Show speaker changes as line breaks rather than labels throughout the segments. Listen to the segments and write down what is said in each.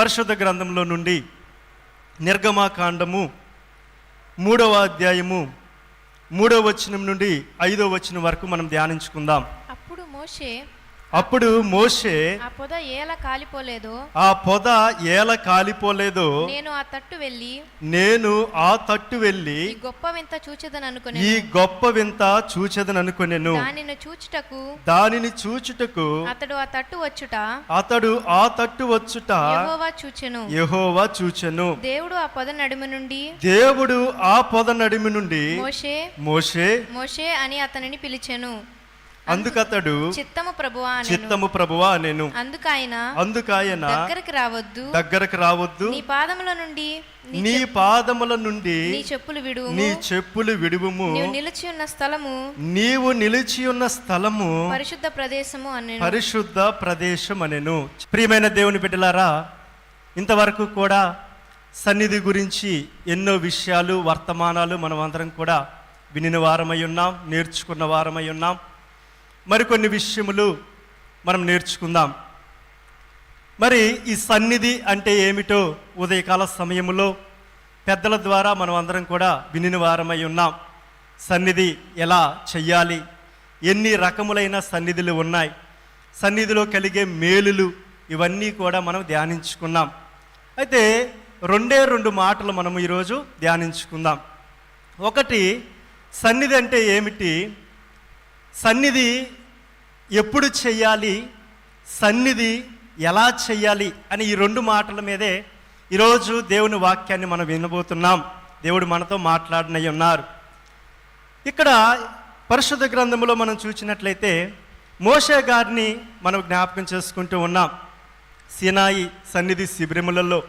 పరిశుద్ధ గ్రంథంలో నుండి నిర్గమాకాండము మూడవ అధ్యాయము మూడవ వచనం నుండి ఐదవ వచనం వరకు మనం ధ్యానించుకుందాం.
అప్పుడు మోషే
అప్పుడు మోషే
ఆ పొద ఏల కాలిపోలేదో.
ఆ పొద ఏల కాలిపోలేదో.
నేను ఆ తట్టు వెళ్ళి
నేను ఆ తట్టు వెళ్ళి
ఈ గొప్ప వింత చూచెదను
ఈ
అనుకుని
గొప్ప వింత చూచెదను అనుకొనెను.
దానిని చూచుటకు
దానిని చూచుటకు
అతడు ఆ తట్టు వచ్చుట.
అతడు ఆ తట్టు వచ్చుట
యెహోవా చూచెను.
యెహోవా చూచెను.
దేవుడు ఆ పొద నడుము నుండి
దేవుడు ఆ పొద నడిమి నుండి
మోషే
మోషే
మోషే అని అతనిని పిలిచెను.
అందుకతడు
చిత్తము ప్రభువా
చిత్తము ప్రభువా నేను
అందుకాయన
అందుకాయన
దగ్గరికి రావద్దు.
దగ్గరకు రావద్దు.
నీ పాదముల నుండి నీ
పాదముల నుండి
నీ చెప్పులు విడువు
నీ చెప్పులు విడువుము.
నీవు నిలిచి ఉన్న స్థలము
నీవు నిలిచి ఉన్న స్థలము
పరిశుద్ధ ప్రదేశము అని
పరిశుద్ధ ప్రదేశం అనెను. ప్రియమైన దేవుని బిడ్డలారా ఇంతవరకు కూడా సన్నిధి గురించి ఎన్నో విషయాలు వర్తమానాలు మనం అందరం కూడా వినిన వారమై ఉన్నాం నేర్చుకున్న వారమై ఉన్నాం. మరికొన్ని విషయములు మనం నేర్చుకుందాం. మరి ఈ సన్నిధి అంటే ఏమిటో ఉదయకాల సమయంలో పెద్దల ద్వారా మనం అందరం కూడా వినిన వారమై ఉన్నాం. సన్నిధి ఎలా చెయ్యాలి? ఎన్ని రకములైన సన్నిధులు ఉన్నాయి? సన్నిధిలో కలిగే మేలులు ఇవన్నీ కూడా మనం ధ్యానించుకున్నాం. అయితే రెండే రెండు మాటలు మనం ఈరోజు ధ్యానించుకుందాం. ఒకటి సన్నిధి అంటే ఏమిటి? సన్నిధి ఎప్పుడు చెయ్యాలి? సన్నిధి ఎలా చెయ్యాలి? అని ఈ రెండు మాటల మీదే ఈరోజు దేవుని వాక్యాన్ని మనం వినబోతున్నాం. దేవుడు మనతో మాట్లాడినై ఉన్నారు. ఇక్కడ పరిశుద్ధ గ్రంథంలో మనం చూసినట్లయితే మోషే గారిని మనం జ్ఞాపకం చేసుకుంటూ ఉన్నాం. సినాయి సన్నిధి శిబిరములలో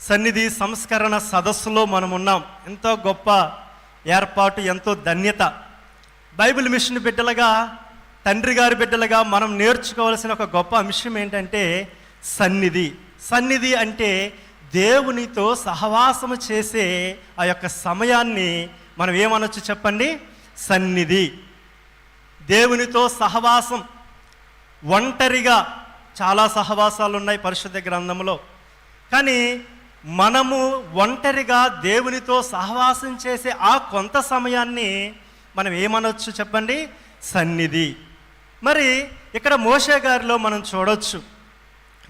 సన్నిధి సంస్కరణ సదస్సులో మనం ఉన్నాం. ఎంతో గొప్ప ఏర్పాటు ఎంతో ధన్యత. బైబిల్ మిషన్ బిడ్డలుగా తండ్రి గారి బిడ్డలుగా మనం నేర్చుకోవాల్సిన ఒక గొప్ప అంశం ఏంటంటే సన్నిధి. సన్నిధి అంటే దేవునితో సహవాసము చేసే ఆ యొక్క సమయాన్ని మనం ఏమనొచ్చు చెప్పండి? సన్నిధి. దేవునితో సహవాసం. ఒంటరిగా చాలా సహవాసాలు ఉన్నాయి పరిశుద్ధ గ్రంథంలో కానీ మనము ఒంటరిగా దేవునితో సహవాసం చేసే ఆ కొంత సమయాన్ని మనం ఏమనొచ్చు చెప్పండి? సన్నిధి. మరి ఇక్కడ మోషే గారిలో మనం చూడొచ్చు.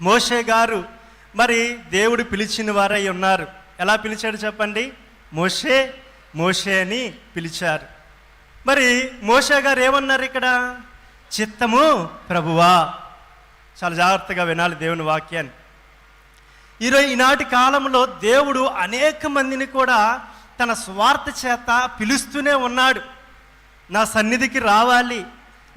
మోషే గారు మరి దేవుడు పిలిచిన వారై ఉన్నారు. ఎలా పిలిచాడు చెప్పండి? మోషే మోషే అని పిలిచారు. మరి మోషే గారు ఏమన్నారు ఇక్కడ? చిత్తము ప్రభువా. చాలా జాగ్రత్తగా వినాలి దేవుని వాక్యాన్ని. ఈరోజు ఈనాటి కాలంలో దేవుడు అనేక మందిని కూడా తన స్వార్థ చేత పిలుస్తూనే ఉన్నాడు. నా సన్నిధికి రావాలి.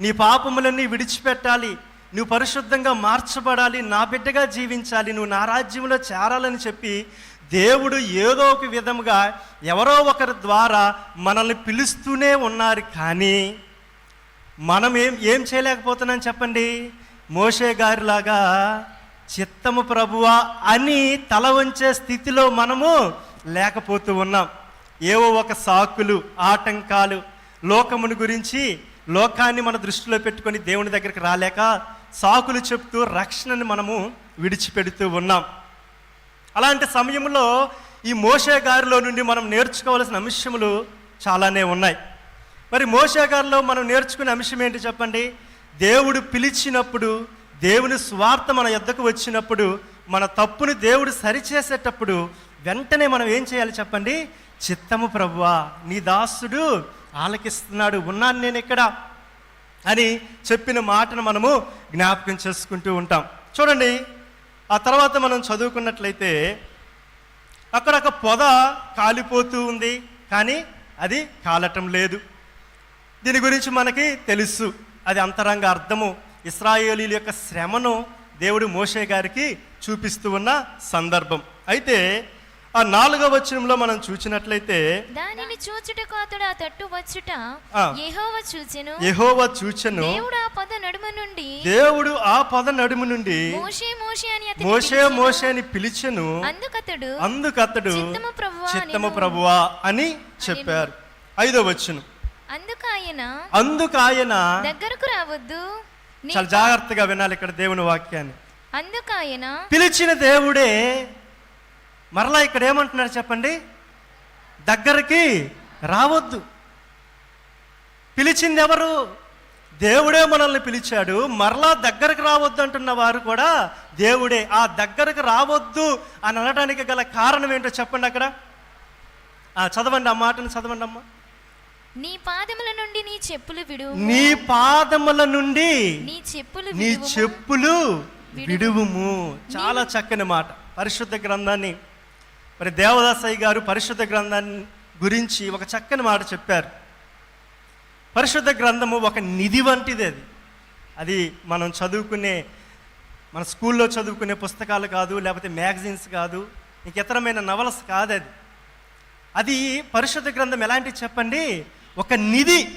నీ పాపములన్నీ విడిచిపెట్టాలి. నువ్వు పరిశుద్ధంగా మార్చబడాలి. నా బిడ్డగా జీవించాలి. నువ్వు నా రాజ్యంలో చేరాలని చెప్పి దేవుడు ఏదో ఒక విధముగా ఎవరో ఒకరి ద్వారా మనల్ని పిలుస్తూనే ఉన్నారు. కానీ మనం ఏం ఏం చేయలేకపోతున్నాం చెప్పండి? మోషే గారిలాగా చిత్తము ప్రభువా అని తల వంచే స్థితిలో మనము లేకపోతూ ఉన్నాం. ఏవో ఒక సాకులు ఆటంకాలు లోకమును గురించి లోకాన్ని మన దృష్టిలో పెట్టుకొని దేవుని దగ్గరికి రాలేక సాకులు చెప్తూ రక్షణని మనము విడిచిపెడుతూ ఉన్నాం. అలాంటి సమయంలో ఈ మోషే గారిలో నుండి మనం నేర్చుకోవాల్సిన అంశములు చాలానే ఉన్నాయి. మరి మోషే గారిలో మనం నేర్చుకునే అంశం ఏంటి చెప్పండి? దేవుడు పిలిచినప్పుడు దేవుని స్వార్థ మన యొద్దకు వచ్చినప్పుడు మన తప్పును దేవుడు సరిచేసేటప్పుడు వెంటనే మనం ఏం చేయాలి చెప్పండి? చిత్తము ప్రభువా నీ దాసుడు ఆలకిస్తున్నాడు ఉన్నాను నేను ఇక్కడ అని చెప్పిన మాటను మనము జ్ఞాపకం చేసుకుంటూ ఉంటాం. చూడండి ఆ తర్వాత మనం చదువుకున్నట్లయితే అక్కడ ఒక పొద కాలిపోతూ ఉంది కానీ అది కాలటం లేదు. దీని గురించి మనకి తెలుసు. అది అంతరంగ అర్థము. ఇస్రాయేలీల యొక్క శ్రమను దేవుడు మోషే గారికి చూపిస్తూ ఉన్న సందర్భం. అయితే ఆ నాలుగవ వచనంలో మనం చూసినట్లయితే
దానిని చూచుటకు అతడు ఆ తట్టు వచ్చుట. యెహోవా చూచెను.
యెహోవా చూచెను.
దేవుడు ఆ పద నడుమ నుండి
దేవుడు ఆ పద నడుము నుండి
మోషే మోషే అని
మోషే మోషే అని పిలిచెను.
అందుకతడు
అందుకతడు
చిత్తము ప్రభువా
చిత్తము. ప్రభువా అని చెప్పారు. ఐదో వచ్చును
అందుకు ఆయన
అందుకు ఆయన
దగ్గరకు రావద్దు.
చాలా జాగ్రత్తగా వినాలి ఇక్కడ దేవుని వాక్యాన్ని.
అందుకు ఆయన
పిలిచిన దేవుడే మరలా ఇక్కడ ఏమంటున్నారు చెప్పండి? దగ్గరికి రావద్దు. పిలిచింది ఎవరు దేవుడే మనల్ని పిలిచాడు. మరలా దగ్గరకు రావద్దు అంటున్న వారు కూడా దేవుడే. ఆ దగ్గరకు రావద్దు అని అనడానికి గల కారణం ఏంటో చెప్పండి అక్కడ. ఆ, చదవండి ఆ మాటను చదవండి అమ్మా.
నీ పాదముల నుండి నీ చెప్పులు విడు
నీ పాదముల నుండి
నీ చెప్పులు
నీ. చెప్పులు విడువుము. చాలా చక్కని మాట. పరిశుద్ధ గ్రంథాన్ని మరి దేవదాసయ్య గారు పరిశుద్ధ గ్రంథాన్ని గురించి ఒక చక్కని మాట చెప్పారు. పరిశుద్ధ గ్రంథము ఒక నిధి వంటిది అది. అది మనం చదువుకునే మన స్కూల్లో చదువుకునే పుస్తకాలు కాదు లేకపోతే మ్యాగజైన్స్ కాదు ఇంక ఇతరమైన నవలస్ కాదు అది. అది పరిశుద్ధ గ్రంథం ఎలాంటి చెప్పండి? ఒక నిధి.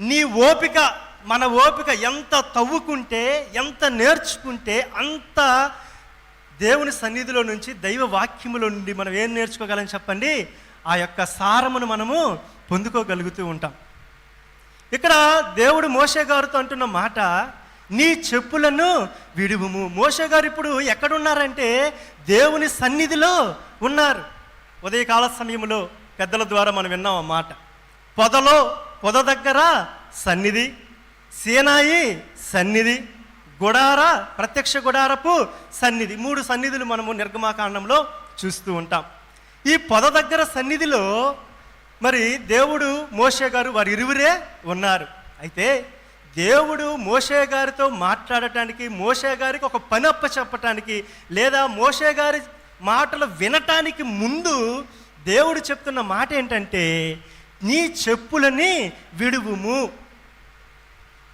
నీ ఓపిక మన ఓపిక ఎంత తవ్వుకుంటే ఎంత నేర్చుకుంటే అంత దేవుని సన్నిధిలో నుంచి దైవ వాక్యములో నుండి మనం ఏం నేర్చుకోగలం చెప్పండి? ఆ యొక్క సారమును మనము పొందుకోగలుగుతూ ఉంటాం. ఇక్కడ దేవుడు మోషే గారితో అంటున్న మాట నీ చెప్పులను విడువుము. మోషే గారు ఇప్పుడు ఎక్కడున్నారంటే దేవుని సన్నిధిలో ఉన్నారు. ఉదయకాల సమయంలో పెద్దల ద్వారా మనం విన్నాం ఆ మాట. పొదలో పొద దగ్గర సన్నిధి సేనాయి సన్నిధి గుడార ప్రత్యక్ష గుడారపు సన్నిధి. మూడు సన్నిధులు మనము నిర్గమాకాండంలో చూస్తూ ఉంటాం. ఈ పొద దగ్గర సన్నిధిలో మరి దేవుడు మోషే గారు వారి ఇరువురే ఉన్నారు. అయితే దేవుడు మోషే గారితో మాట్లాడటానికి మోషే గారికి ఒక పని అప్ప చెప్పటానికి లేదా మోషే గారి మాటలు వినటానికి ముందు దేవుడు చెప్తున్న మాట ఏంటంటే నీ చెప్పులని విడువుము.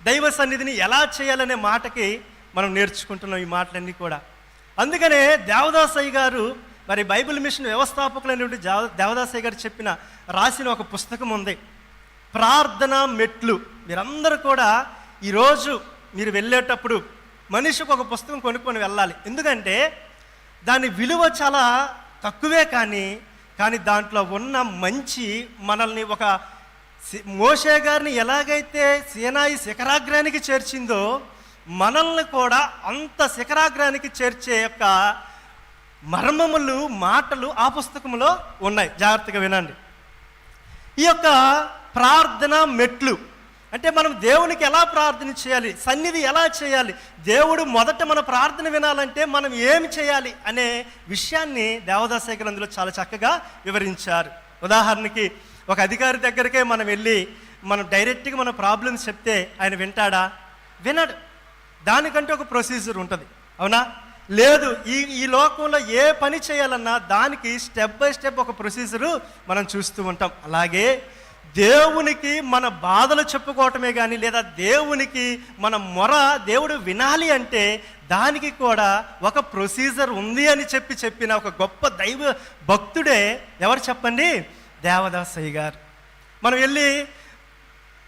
దైవ సన్నిధిని ఎలా చేయాలనే మాటకి మనం నేర్చుకుంటున్నాం ఈ మాటలన్నీ కూడా. అందుకనే దేవదాసయ్య గారు మరి బైబిల్ మిషన్ వ్యవస్థాపకులైనటువంటి దేవ- దేవదాసయ్య గారు చెప్పిన రాసిన ఒక పుస్తకం ఉంది. ప్రార్థన మెట్లు. మీరందరూ కూడా ఈరోజు మీరు వెళ్ళేటప్పుడు మనిషికి ఒక పుస్తకం కొనుక్కొని వెళ్ళాలి. ఎందుకంటే దాని విలువ చాలా తక్కువే కానీ కానీ దాంట్లో ఉన్న మంచి మనల్ని ఒక మోషే గారిని ఎలాగైతే సేనాయి శిఖరాగ్రానికి చేర్చిందో మనల్ని కూడా అంత శిఖరాగ్రానికి చేర్చే యొక్క మర్మములు మాటలు ఆ పుస్తకంలో ఉన్నాయి. జాగ్రత్తగా వినండి. ఈ యొక్క ప్రార్థన మెట్లు అంటే మనం దేవునికి ఎలా ప్రార్థన చేయాలి సన్నిధి ఎలా చేయాలి దేవుడు మొదట మన ప్రార్థన వినాలంటే మనం ఏమి చేయాలి అనే విషయాన్ని దేవదాస గ్రంథంలో చాలా చక్కగా వివరించారు. ఉదాహరణకి ఒక అధికారి దగ్గరికే మనం వెళ్ళి మనం డైరెక్ట్గా మన ప్రాబ్లమ్స్ చెప్తే ఆయన వింటాడా? వినడు. దానికంటే ఒక ప్రొసీజర్ ఉంటుంది. అవునా? లేదు ఈ ఈ లోకంలో ఏ పని చేయాలన్నా దానికి స్టెప్ బై స్టెప్ ఒక ప్రొసీజరు మనం చూస్తూ ఉంటాం. అలాగే దేవునికి మన బాధలు చెప్పుకోవటమే కానీ లేదా దేవునికి మన మొర దేవుడు వినాలి అంటే దానికి కూడా ఒక ప్రొసీజర్ ఉంది అని చెప్పి చెప్పిన ఒక గొప్ప దైవ భక్తుడే ఎవరు చెప్పండి? దేవదాసయ్య గారు. మనం వెళ్ళి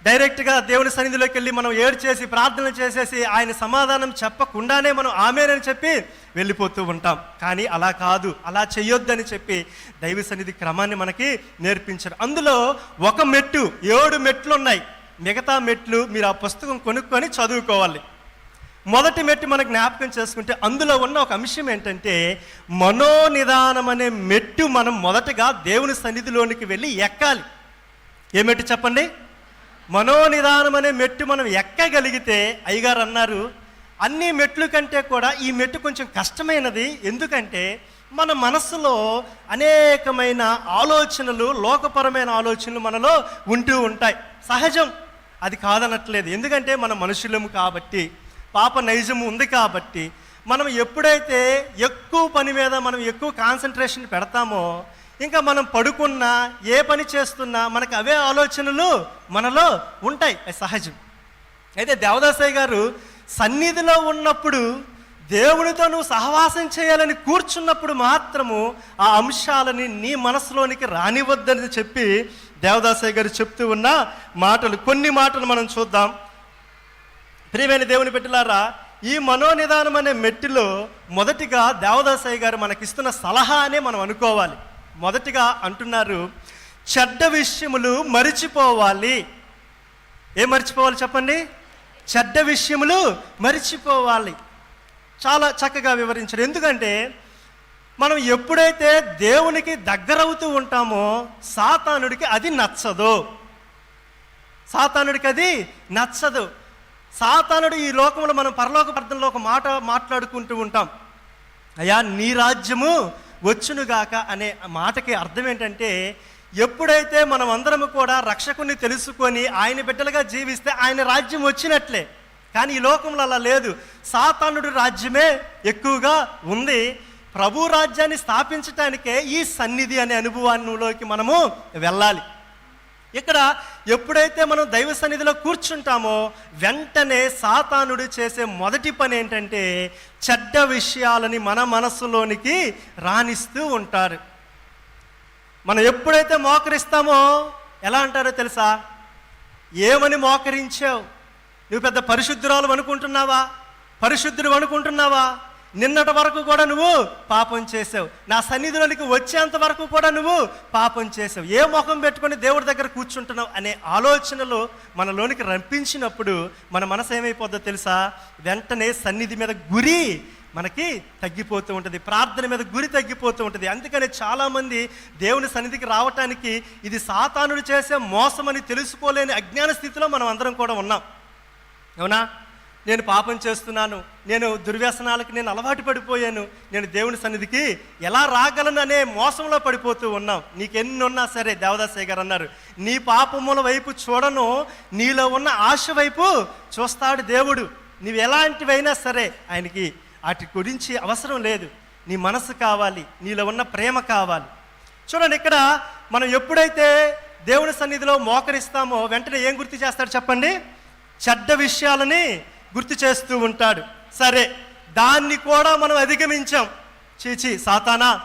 డైరెక్ట్గా దేవుని సన్నిధిలోకి వెళ్ళి మనం ఏడు చేసి ప్రార్థన చేసేసి ఆయన సమాధానం చెప్పకుండానే మనం ఆమెనని చెప్పి వెళ్ళిపోతూ ఉంటాం. కానీ అలా కాదు. అలా చేయొద్దని చెప్పి దైవ సన్నిధి క్రమాన్ని మనకి నేర్పించారు. అందులో ఒక మెట్టు ఏడు మెట్లు ఉన్నాయి మిగతా మెట్లు మీరు ఆ పుస్తకం కొనుక్కొని చదువుకోవాలి. మొదటి మెట్టు మనకు జ్ఞాపకం చేసుకుంటే అందులో ఉన్న ఒక అంశం ఏంటంటే మనోనిదానం అనే మెట్టు మనం మొదటగా దేవుని సన్నిధిలోనికి వెళ్ళి ఎక్కాలి. ఏ మెట్టు చెప్పండి? మనోనిదానం అనే మెట్టు మనం ఎక్కగలిగితే అయ్యగారు అన్నారు అన్ని మెట్లు కంటే కూడా ఈ మెట్టు కొంచెం కష్టమైనది. ఎందుకంటే మన మనస్సులో అనేకమైన ఆలోచనలు లోకపరమైన ఆలోచనలు మనలో ఉంటూ ఉంటాయి. సహజం. అది కాదనట్లేదు. ఎందుకంటే మన మనుషులము కాబట్టి. పాప నైజము ఉంది కాబట్టి మనం ఎప్పుడైతే ఎక్కువ పని మీద మనం ఎక్కువ కాన్సన్ట్రేషన్ పెడతామో ఇంకా మనం పడుకున్నా ఏ పని చేస్తున్నా మనకు అవే ఆలోచనలు మనలో ఉంటాయి. అది సహజం. అయితే దేవదాసయ్య గారు సన్నిధిలో ఉన్నప్పుడు దేవునితో నువ్వు సహవాసం చేయాలని కూర్చున్నప్పుడు మాత్రము ఆ అంశాలని నీ మనసులోనికి రానివద్దని చెప్పి దేవదాసయ్య గారు చెప్తూ ఉన్న మాటలు కొన్ని మాటలు మనం చూద్దాం. ప్రియమైన దేవుని పెట్టిలారా ఈ మనోనిదానం అనే మెట్టిలో మొదటిగా దేవదాసయ్య గారు మనకిస్తున్న సలహా అనే మనం అనుకోవాలి. మొదటిగా అంటున్నారు చెడ్డ విషయములు మరిచిపోవాలి. ఏం మర్చిపోవాలి చెప్పండి? చెడ్డ విషయములు మరిచిపోవాలి. చాలా చక్కగా వివరించారు. ఎందుకంటే మనం ఎప్పుడైతే దేవునికి దగ్గరవుతూ ఉంటామో సాతానుడికి అది నచ్చదు. సాతానుడికి అది నచ్చదు. సాతానుడు ఈ లోకంలో మనం పరలోక ప్రార్థనలో ఒక మాట మాట్లాడుకుంటూ ఉంటాం. అయ్యా నీ రాజ్యము వచ్చునుగాక అనే మాటకి అర్థం ఏంటంటే ఎప్పుడైతే మనం అందరము కూడా రక్షకుని తెలుసుకొని ఆయన బిడ్డలుగా జీవిస్తే ఆయన రాజ్యం వచ్చినట్లే. కానీ ఈ లోకంలో అలా లేదు. సాతానుడి రాజ్యమే ఎక్కువగా ఉంది. ప్రభు రాజ్యాన్ని స్థాపించటానికే ఈ సన్నిధి అనే అనుభవాన్నిలోకి మనము వెళ్ళాలి. ఇక్కడ ఎప్పుడైతే మనం దైవ సన్నిధిలో కూర్చుంటామో వెంటనే సాతానుడు చేసే మొదటి పని ఏంటంటే చెడ్డ విషయాలని మన మనస్సులోనికి రాణిస్తూ ఉంటారు. మనం ఎప్పుడైతే మోకరిస్తామో ఎలా అంటారో తెలుసా? ఏమని మోకరించావు? నువ్వు పెద్ద పరిశుద్ధురాలు అనుకుంటున్నావా? పరిశుద్ధుడు అనుకుంటున్నావా? నిన్నటి వరకు కూడా నువ్వు పాపం చేసావు. నా సన్నిధిలోనికి వచ్చేంత వరకు కూడా నువ్వు పాపం చేసావు. ఏ ముఖం పెట్టుకొని దేవుడి దగ్గర కూర్చుంటున్నావు అనే ఆలోచనలు మనలోనికి రంపించినప్పుడు మన మనసు ఏమైపోద్దో తెలుసా? వెంటనే సన్నిధి మీద గురి మనకి తగ్గిపోతూ ఉంటుంది. ప్రార్థన మీద గురి తగ్గిపోతూ ఉంటుంది. అందుకని చాలామంది దేవుని సన్నిధికి రావటానికి ఇది సాతానుడు చేసే మోసమని తెలుసుకోలేని అజ్ఞాన స్థితిలో మనం అందరం కూడా ఉన్నాం. అవునా? నేను పాపం చేస్తున్నాను నేను దుర్వ్యసనాలకు నేను అలవాటు పడిపోయాను నేను దేవుని సన్నిధికి ఎలా రాగలను అనే మోసంలో పడిపోతూ ఉన్నాం. నీకెన్ని ఉన్నా సరే దేవదాసయ్య గారు అన్నారు నీ పాపముల వైపు చూడను నీలో ఉన్న ఆశ వైపు చూస్తాడు దేవుడు. నీవు ఎలాంటివైనా సరే ఆయనకి వాటి గురించి అవసరం లేదు. నీ మనసు కావాలి నీలో ఉన్న ప్రేమ కావాలి. చూడండి ఇక్కడ మనం ఎప్పుడైతే దేవుని సన్నిధిలో మోకరిస్తామో వెంటనే ఏం గుర్తు చేస్తాడు చెప్పండి? చెడ్డ విషయాలని గుర్తు చేస్తూ ఉంటాడు. సరే దాన్ని కూడా మనం అధిగమించాం. చీచి సాతానా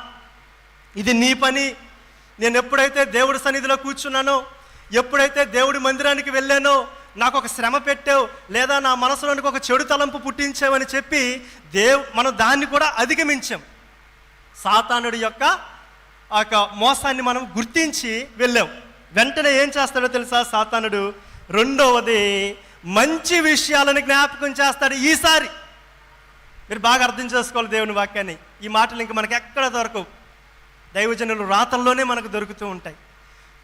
ఇది నీ పని. నేను ఎప్పుడైతే దేవుడి సన్నిధిలో కూర్చున్నానో ఎప్పుడైతే దేవుడి మందిరానికి వెళ్ళానో నాకు ఒక శ్రమ పెట్టావు లేదా నా మనసులోనికి ఒక చెడు తలంపు పుట్టించావని చెప్పి దేవ్ మనం దాన్ని కూడా అధిగమించాం. సాతానుడి యొక్క ఆ యొక్క మోసాన్ని మనం గుర్తించి వెళ్ళాం. వెంటనే ఏం చేస్తాడో తెలుసా? సాతానుడు రెండవది మంచి విషయాలను జ్ఞాపకం చేస్తాడు ఈసారి. మీరు బాగా అర్థం చేసుకోవాలి దేవుని వాక్యాన్ని. ఈ మాటలు ఇంక మనకి ఎక్కడ దొరకవు. దైవజనులు రాతల్లోనే మనకు దొరుకుతూ ఉంటాయి.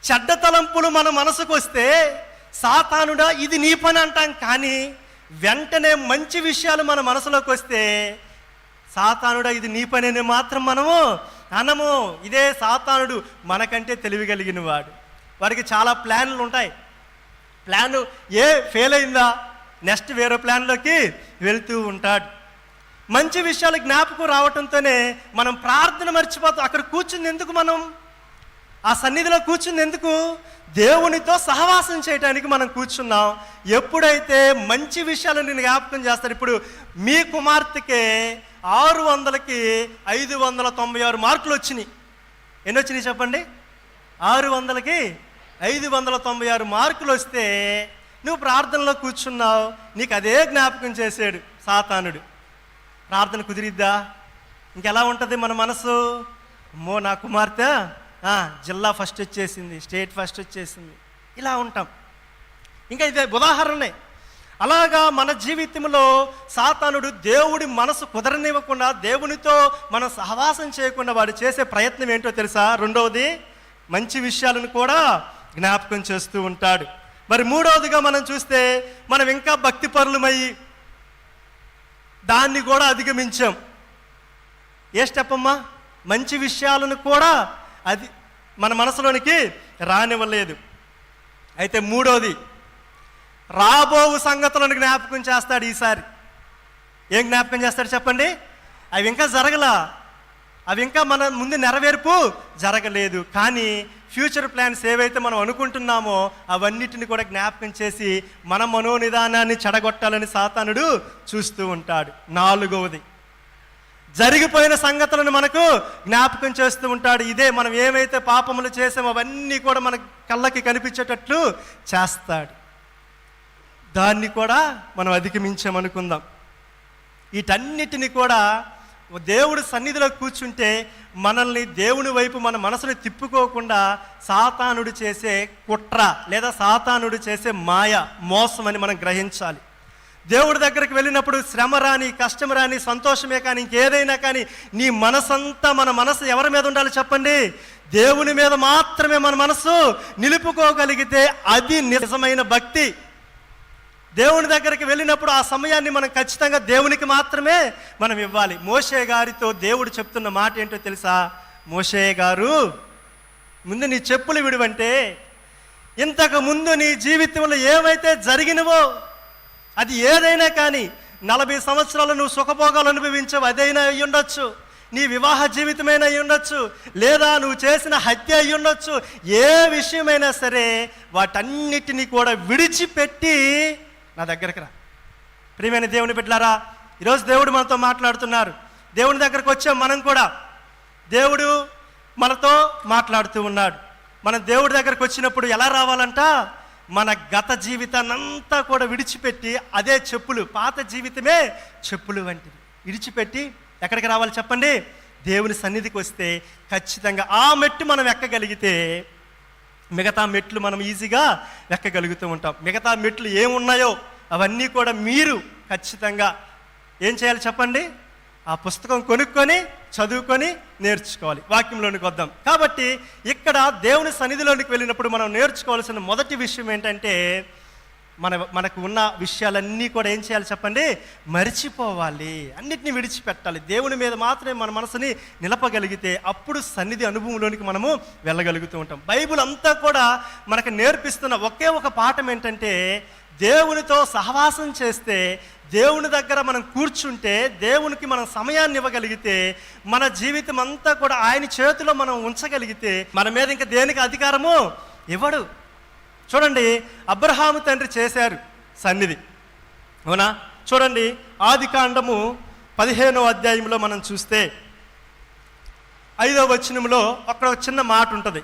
చెడ్డ తలంపులు మన మనసుకు వస్తే సాతానుడా ఇది నీ పని అంటాం కానీ వెంటనే మంచి విషయాలు మన మనసులోకి వస్తే సాతానుడా ఇది నీ పని అని మాత్రం మనము అనము. ఇదే సాతానుడు మనకంటే తెలివి కలిగిన వాడు వారికి చాలా ప్లాన్లు ఉంటాయి. ప్లాన్ ఏ ఫెయిల్ అయిందా? నెక్స్ట్ వేరే ప్లాన్లోకి వెళ్తూ ఉంటాడు. మంచి విషయాలు జ్ఞాపకం రావటంతోనే మనం ప్రార్థన మర్చిపోతాం. అక్కడ కూర్చుంది ఎందుకు మనం? ఆ సన్నిధిలో కూర్చుంది ఎందుకు? దేవునితో సహవాసం చేయడానికి మనం కూర్చున్నాం. ఎప్పుడైతే మంచి విషయాలను జ్ఞాపకం చేస్తాను ఇప్పుడు మీ కుమార్తెకే ఆరు వందలకి ఐదు వందల తొంభై ఆరు మార్కులు వచ్చినాయి. ఎన్ని వచ్చినాయి చెప్పండి? ఆరు వందలకి ఐదు వందల తొంభై ఆరు మార్కులు వస్తే నువ్వు ప్రార్థనలో కూర్చున్నావు నీకు అదే జ్ఞాపకం చేశాడు సాతానుడు. ప్రార్థన కుదిరిద్దా? ఇంకెలా ఉంటుంది మన మనసు? మో నా కుమార్తె జిల్లా ఫస్ట్ వచ్చేసింది స్టేట్ ఫస్ట్ వచ్చేసింది. ఇలా ఉంటాం. ఇంకా ఇదే ఉదాహరణే. అలాగా మన జీవితంలో సాతానుడు దేవుడి మనసు కుదరనివ్వకుండా దేవునితో మనం సహవాసం చేయకుండా వాడు చేసే ప్రయత్నం ఏంటో తెలుసా? రెండవది మంచి విషయాలను కూడా జ్ఞాపకం చేస్తూ ఉంటాడు. మరి మూడవదిగా మనం చూస్తే మనం ఇంకా భక్తి పరులమయ్యి దాన్ని కూడా అధిగమించాం. ఏ స్టెప్ అమ్మా మంచి విషయాలను కూడా అది మన మనసులోనికి రానివ్వలేదు. అయితే మూడోది రాబోవు సంగతులను జ్ఞాపకం చేస్తాడు ఈసారి. ఏం జ్ఞాపకం చేస్తాడు చెప్పండి? అవి ఇంకా జరగలా. అవి ఇంకా మన ముందు నెరవేర్పు జరగలేదు. కానీ ఫ్యూచర్ ప్లాన్స్ ఏవైతే మనం అనుకుంటున్నామో అవన్నిటిని కూడా జ్ఞాపకం చేసి మన మనోనిదానాన్ని చెడగొట్టాలని సాతానుడు చూస్తూ ఉంటాడు. నాలుగవది. జరిగిపోయిన సంగతులను మనకు జ్ఞాపకం చేస్తూ ఉంటాడు. ఇదే మనం ఏమైతే పాపములు చేసామో అవన్నీ కూడా మన కళ్ళకి కనిపించేటట్లు చేస్తాడు. దాన్ని కూడా మనం అధిగమించామనుకుందాం. వీటన్నిటిని కూడా దేవుడు సన్నిధిలో కూర్చుంటే మనల్ని దేవుని వైపు మన మనసుని తిప్పుకోకుండా సాతానుడు చేసే కుట్ర లేదా సాతానుడు చేసే మాయ మోసం అని మనం గ్రహించాలి. దేవుడి దగ్గరికి వెళ్ళినప్పుడు శ్రమ రాని కష్టం రాని సంతోషమే కానీ ఇంకేదైనా కానీ నీ మనసంతా మన మనసు ఎవరి మీద ఉండాలి చెప్పండి? దేవుని మీద మాత్రమే మన మనసు నిలుపుకోగలిగితే అది నిజమైన భక్తి. దేవుని దగ్గరికి వెళ్ళినప్పుడు ఆ సమయాన్ని మనం ఖచ్చితంగా దేవునికి మాత్రమే మనం ఇవ్వాలి. మోషే గారితో దేవుడు చెప్తున్న మాట ఏంటో తెలుసా? మోషే గారు ముందు నీ చెప్పులు విడువంటే ఇంతకు ముందు నీ జీవితంలో ఏమైతే జరిగినవో అది ఏదైనా కానీ నలభై సంవత్సరాలు నువ్వు సుఖభోగాలు అనుభవించవు అదైనా అయి ఉండొచ్చు. నీ వివాహ జీవితమైనా అయి ఉండొచ్చు. లేదా నువ్వు చేసిన హత్య అయి ఉండొచ్చు. ఏ విషయమైనా సరే వాటన్నిటిని కూడా విడిచిపెట్టి నా దగ్గరికి రా. ప్రియమైన దేవుని బిడ్డలారా ఈరోజు దేవుడు మనతో మాట్లాడుతున్నారు. దేవుని దగ్గరకు వచ్చాం మనం కూడా. దేవుడు మనతో మాట్లాడుతూ ఉన్నాడు. మనం దేవుడి దగ్గరకు వచ్చినప్పుడు ఎలా రావాలంట? మన గత జీవితాన్నంతా కూడా విడిచిపెట్టి అదే చెప్పులు పాత జీవితమే చెప్పులు వంటివి. విడిచిపెట్టి ఎక్కడికి రావాలి చెప్పండి? దేవుని సన్నిధికి వస్తే ఖచ్చితంగా ఆ మెట్టు మనం ఎక్కగలిగితే మిగతా మెట్లు మనం ఈజీగా ఎక్కగలుగుతూ ఉంటాం. మిగతా మెట్లు ఏమున్నాయో అవన్నీ కూడా మీరు ఖచ్చితంగా ఏం చేయాలి చెప్పండి? ఆ పుస్తకం కొనుక్కొని చదువుకొని నేర్చుకోవాలి. వాక్యంలోనికి వద్దాం. కాబట్టి ఇక్కడ దేవుని సన్నిధిలోనికి వెళ్ళినప్పుడు మనం నేర్చుకోవాల్సిన మొదటి విషయం ఏంటంటే మన మనకు ఉన్న విషయాలన్నీ కూడా ఏం చేయాలి చెప్పండి? మరిచిపోవాలి. అన్నిటిని విడిచిపెట్టాలి. దేవుని మీద మాత్రమే మన మనసుని నిలపగలిగితే అప్పుడు సన్నిధి అనుభవంలోనికి మనము వెళ్ళగలుగుతూ ఉంటాం. బైబిల్ అంతా కూడా మనకు నేర్పిస్తున్న ఒకే ఒక పాఠం ఏంటంటే దేవునితో సహవాసం చేస్తే దేవుని దగ్గర మనం కూర్చుంటే దేవునికి మనం సమయాన్ని ఇవ్వగలిగితే మన జీవితం అంతా కూడా ఆయన చేతిలో మనం ఉంచగలిగితే మన మీద ఇంకా దేనికి అధికారము? ఇవ్వడు చూడండి అబ్రహాము తండ్రి చేశారు సన్నిధి. అవునా? చూడండి ఆది కాండము పదిహేనో అధ్యాయంలో మనం చూస్తే ఐదో వచనంలో అక్కడ ఒక చిన్న మాట ఉంటుంది.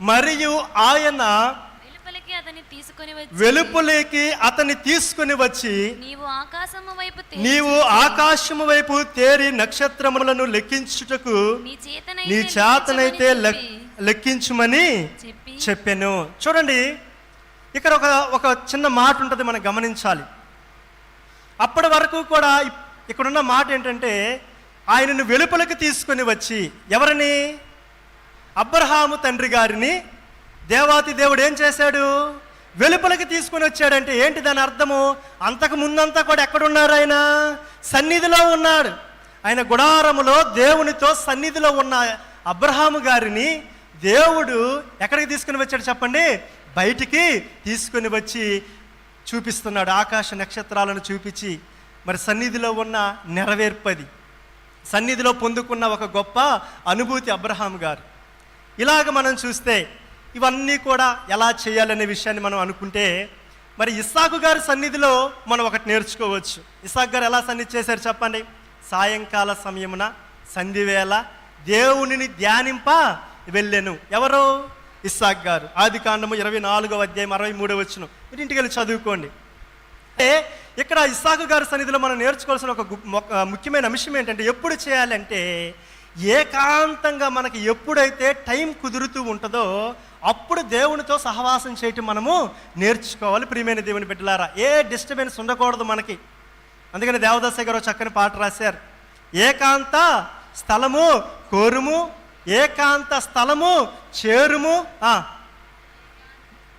మరియు
ఆయన
వెలుపలికి అతన్ని తీసుకొని వచ్చి
వెలుపులేకి అతన్ని తీసుకుని వచ్చి
నీవు ఆకాశము వైపు
తేరి నక్షత్రములను లెక్కించుటకు
నీ చేతనైతే
నీ చేతనైతే
లెక్కించమని
లెక్- లెక్కించుమని
చెప్పి.
చెప్పాను. చూడండి ఇక్కడ ఒక ఒక చిన్న మాట ఉంటుంది మనం గమనించాలి. అప్పటి వరకు కూడా ఇక్కడున్న మాట ఏంటంటే ఆయనను వెలుపలకు తీసుకొని వచ్చి ఎవరిని? అబ్రహాము తండ్రి గారిని. దేవాతి దేవుడు ఏం చేశాడు? వెలుపలకి తీసుకొని వచ్చాడంటే ఏంటి దాని అర్థము? అంతకు ముందంతా కూడా ఎక్కడున్నారు ఆయన? సన్నిధిలో ఉన్నాడు. ఆయన గుడారములో దేవునితో సన్నిధిలో ఉన్న అబ్రహాము గారిని దేవుడు ఎక్కడికి తీసుకుని వచ్చాడు చెప్పండి? బయటికి తీసుకొని వచ్చి చూపిస్తున్నాడు. ఆకాశ నక్షత్రాలను చూపించి మరి సన్నిధిలో ఉన్న నెరవేర్పది. సన్నిధిలో పొందుకున్న ఒక గొప్ప అనుభూతి అబ్రహాం గారు. ఇలాగ మనం చూస్తే ఇవన్నీ కూడా ఎలా చేయాలనే విషయాన్ని మనం అనుకుంటే మరి ఇస్సాకు గారి సన్నిధిలో మనం ఒకటి నేర్చుకోవచ్చు. ఇస్సాకు గారు ఎలా సన్నిధి చేశారు చెప్పండి? సాయంకాల సమయమున సంధివేళ దేవునిని ధ్యానింప వెళ్ళాను. ఎవరు? ఇస్సాక్ గారు. ఆది కాండము ఇరవై నాలుగవ అధ్యాయం అరవై మూడవ వచ్చిన మీరు ఇంటికి వెళ్ళి చదువుకోండి. అంటే ఇక్కడ ఇస్సాకు గారి సన్నిధిలో మనం నేర్చుకోవాల్సిన ఒక ముఖ్యమైన అంశం ఏంటంటే ఎప్పుడు చేయాలంటే ఏకాంతంగా మనకి ఎప్పుడైతే టైం కుదురుతూ ఉంటుందో అప్పుడు దేవునితో సహవాసం చేయటం మనము నేర్చుకోవాలి. ప్రియమైన దేవుని బిడ్డలారా ఏ డిస్టర్బెన్స్ ఉండకూడదు మనకి. అందుకని దేవదాస గారు చక్కని పాట రాశారు. ఏకాంత స్థలము కోరుము ఏకాంత స్థలము చేరుము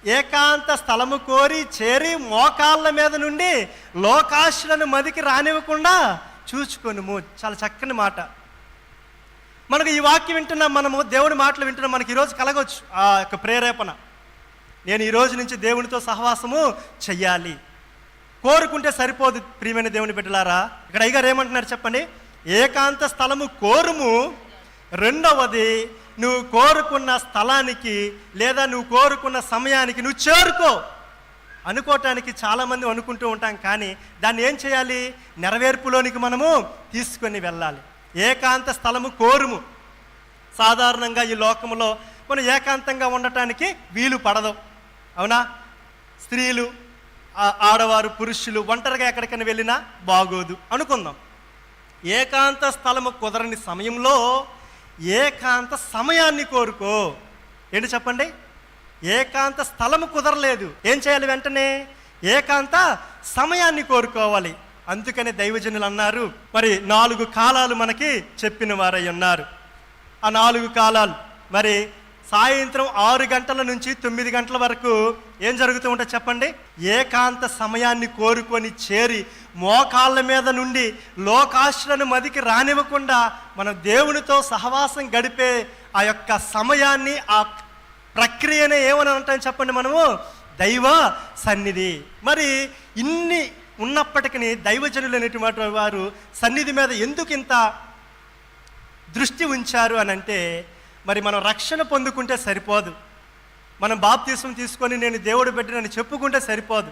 ఏకాంత స్థలము కోరి చేరి మోకాళ్ళ మీద నుండి లోకాశులను మదికి రానివ్వకుండా చూచుకొనుము. చాలా చక్కని మాట. మనకు ఈ వాక్యం వింటున్నాం మనము దేవుడి మాటలు వింటున్నాం మనకి ఈరోజు కలగవచ్చు ఆ యొక్క ప్రేరేపణ. నేను ఈరోజు నుంచి దేవునితో సహవాసము చెయ్యాలి. కోరుకుంటే సరిపోదు ప్రియమైన దేవుని బిడ్డలారా. ఇక్కడ అయ్యగారు ఏమంటున్నారు చెప్పండి? ఏకాంత స్థలము కోరుము రెండవది నువ్వు కోరుకున్న స్థలానికి లేదా నువ్వు కోరుకున్న సమయానికి నువ్వు చేరుకో. అనుకోవటానికి చాలామంది అనుకుంటూ ఉంటాం కానీ దాన్ని ఏం చేయాలి? నెరవేర్పులోనికి మనము తీసుకొని వెళ్ళాలి. ఏకాంత స్థలము కోరుము. సాధారణంగా ఈ లోకంలో మనం ఏకాంతంగా ఉండటానికి వీలు పడదు. అవునా? స్త్రీలు ఆడవారు పురుషులు ఒంటరిగా ఎక్కడికైనా వెళ్ళినా బాగోదు. అనుకుందాం. ఏకాంత స్థలము కుదరని సమయంలో ఏకాంత సమయాన్ని కోరుకో. ఏంటి చెప్పండి? ఏకాంత స్థలము కుదరలేదు. ఏం చేయాలి వెంటనే? ఏకాంత సమయాన్ని కోరుకోవాలి. అందుకనే దైవజనులు అన్నారు మరి నాలుగు కాలాలు మనకి చెప్పిన వారై ఉన్నారు. ఆ నాలుగు కాలాలు మరి సాయంత్రం ఆరు గంటల నుంచి తొమ్మిది గంటల వరకు ఏం జరుగుతూ ఉంటే చెప్పండి? ఏకాంత సమయాన్ని కోరుకొని చేరి మోకాళ్ళ మీద నుండి లోకాశులను మదికి రానివ్వకుండా మనం దేవునితో సహవాసం గడిపే ఆ యొక్క సమయాన్ని ఆ ప్రక్రియనే ఏమని అంటాం చెప్పండి మనము? దైవ సన్నిధి. మరి ఇన్ని ఉన్నప్పటికీ దైవజనులు అనేటువంటి వారు సన్నిధి మీద ఎందుకు ఇంత దృష్టి ఉంచారు అని అంటే మరి మనం రక్షణ పొందుకుంటే సరిపోదు. మనం బాప్తీసం తీసుకొని నేను దేవుడు బిడ్డనని చెప్పుకుంటే సరిపోదు.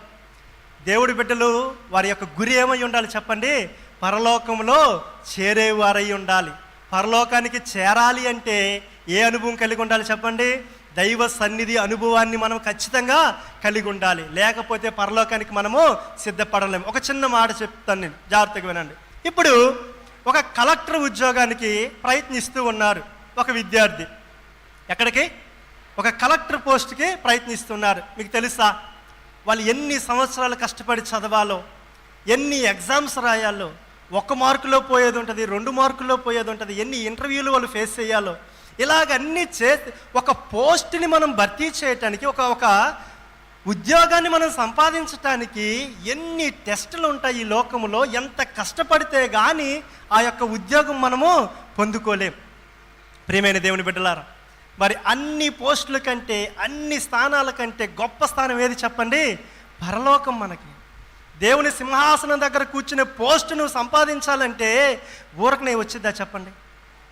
దేవుడి బిడ్డలు వారి యొక్క గురి ఏమై ఉండాలి చెప్పండి? పరలోకంలో చేరేవారై ఉండాలి. పరలోకానికి చేరాలి అంటే ఏ అనుభవం కలిగి ఉండాలి చెప్పండి? దైవ సన్నిధి అనుభవాన్ని మనం ఖచ్చితంగా కలిగి ఉండాలి. లేకపోతే పరలోకానికి మనము సిద్ధపడలేము. ఒక చిన్న మాట చెప్తాను నేను. జాగ్రత్తగా వినండి. ఇప్పుడు ఒక కలెక్టర్ ఉద్యోగానికి ప్రయత్నిస్తూ ఉన్నారు. ఒక విద్యార్థి. ఎక్కడికి? ఒక కలెక్టర్ పోస్ట్కి ప్రయత్నిస్తున్నారు. మీకు తెలుసా? వాళ్ళు ఎన్ని సంవత్సరాలు కష్టపడి చదవాలో ఎన్ని ఎగ్జామ్స్ రాయాలో ఒక మార్కులో పోయేది ఉంటుంది రెండు మార్కుల్లో పోయేది ఉంటుంది ఎన్ని ఇంటర్వ్యూలు వాళ్ళు ఫేస్ చేయాలో ఇలాగన్నీ చే ఒక పోస్ట్ని మనం భర్తీ చేయటానికి ఒక ఒక ఉద్యోగాన్ని మనం సంపాదించటానికి ఎన్ని టెస్టులు ఉంటాయి ఈ లోకములో ఎంత కష్టపడితే కానీ ఆ యొక్క ఉద్యోగం మనము పొందుకోలేం. ప్రియమైన దేవుని బిడ్డలారా మరి అన్ని పోస్టుల కంటే అన్ని స్థానాల కంటే గొప్ప స్థానం ఏది చెప్పండి? పరలోకం మనకి. దేవుని సింహాసనం దగ్గర కూర్చునే పోస్టును నువ్వు సంపాదించాలంటే ఊరకనే వచ్చిద్దా చెప్పండి?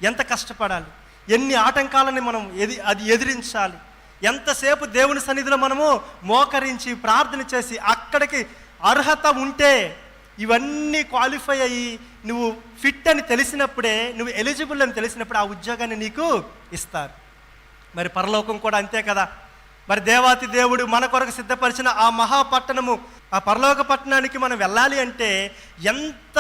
ఎంత కష్టపడాలి? ఎన్ని ఆటంకాలని మనం ఎది అది ఎదిరించాలి? ఎంతసేపు దేవుని సన్నిధిలో మనము మోకరించి ప్రార్థన చేసి అక్కడికి అర్హత ఉంటే ఇవన్నీ క్వాలిఫై అయ్యి నువ్వు ఫిట్ అని తెలిసినప్పుడే నువ్వు ఎలిజిబుల్ అని తెలిసినప్పుడు ఆ ఉద్యోగాన్ని నీకు ఇస్తారు. మరి పరలోకం కూడా అంతే కదా. మరి దేవాతి దేవుడు మన కొరకు సిద్ధపరిచిన ఆ మహాపట్టణము ఆ పరలోక పట్టణానికి మనం వెళ్ళాలి అంటే ఎంత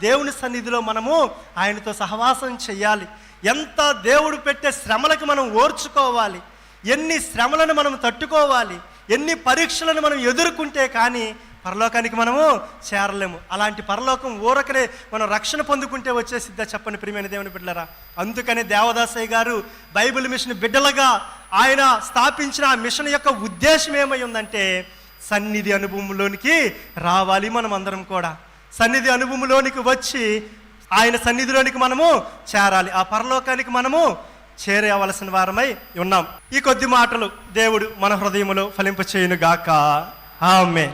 దేవుని సన్నిధిలో మనము ఆయనతో సహవాసం చేయాలి ఎంత దేవుడు పెట్టే శ్రమలకు మనం ఓర్చుకోవాలి ఎన్ని శ్రమలను మనం తట్టుకోవాలి ఎన్ని పరీక్షలను మనం ఎదుర్కొంటే కానీ పరలోకానికి మనము చేరలేము. అలాంటి పరలోకం ఊరకనే మనం రక్షణ పొందుకుంటే వచ్చేసిద్దా చెప్పండి ప్రియమైన దేవుని బిడ్డలరా. అందుకనే దేవదాసయ్య గారు బైబిల్ మిషన్ బిడ్డలుగా ఆయన స్థాపించిన ఆ మిషన్ యొక్క ఉద్దేశం ఏమై ఉందంటే సన్నిధి అనుభవంలోనికి రావాలి మనం అందరం కూడా. సన్నిధి అనుభవంలోనికి వచ్చి ఆయన సన్నిధిలోనికి మనము చేరాలి. ఆ పరలోకానికి మనము చేరవలసిన వారమై ఉన్నాం. ఈ కొద్ది మాటలు దేవుడు మన హృదయములో ఫలింప గాక ఆమె